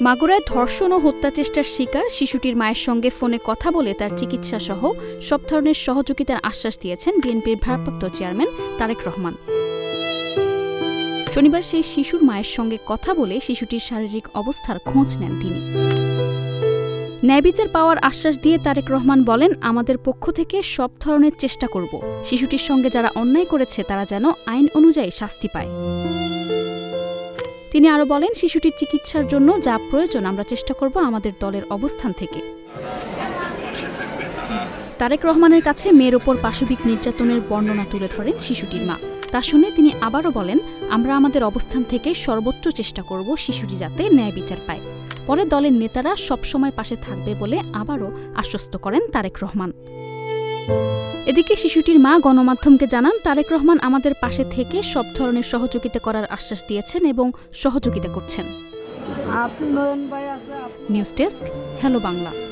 মাগুরায় ধর্ষণ ও হত্যা চেষ্টার শিকার শিশুটির মায়ের সঙ্গে ফোনে কথা বলে তার চিকিৎসা সহ সব ধরনের সহযোগিতার আশ্বাস দিয়েছেন বিএনপির ভারপ্রাপ্ত চেয়ারম্যান তারেক রহমান। শনিবার সেই শিশুর মায়ের সঙ্গে কথা বলে শিশুটির শারীরিক অবস্থার খোঁজ নেন তিনি। ন্যায়বিচার পাওয়ার আশ্বাস দিয়ে তারেক রহমান বলেন, আমাদের পক্ষ থেকে সব ধরনের চেষ্টা করব। শিশুটির সঙ্গে যারা অন্যায় করেছে তারা যেন আইন অনুযায়ী শাস্তি পায়। তিনি আরও বলেন, শিশুটির চিকিৎসার জন্য যা প্রয়োজন, আমরা চেষ্টা করব আমাদের দলের অবস্থান থেকে। তারেক রহমানের কাছে মেয়ের ওপর পাশবিক নির্যাতনের বর্ণনা তুলে ধরেন শিশুটির মা। তা শুনে তিনি আবারও বলেন, আমরা আমাদের অবস্থান থেকে সর্বোচ্চ চেষ্টা করব শিশুটি যাতে ন্যায় বিচার পায়। পরে দলের নেতারা সবসময় পাশে থাকবে বলে আবারও আশ্বস্ত করেন তারেক রহমান। এদিকে শিশুটির মা গণমাধ্যমকে জানান তারেক রহমান আমাদের পাশে থেকে সব ধরনের সহযোগিতা করার আশ্বাস দিয়েছেন এবং সহযোগিতা করছেন। News desk Hello Bangla.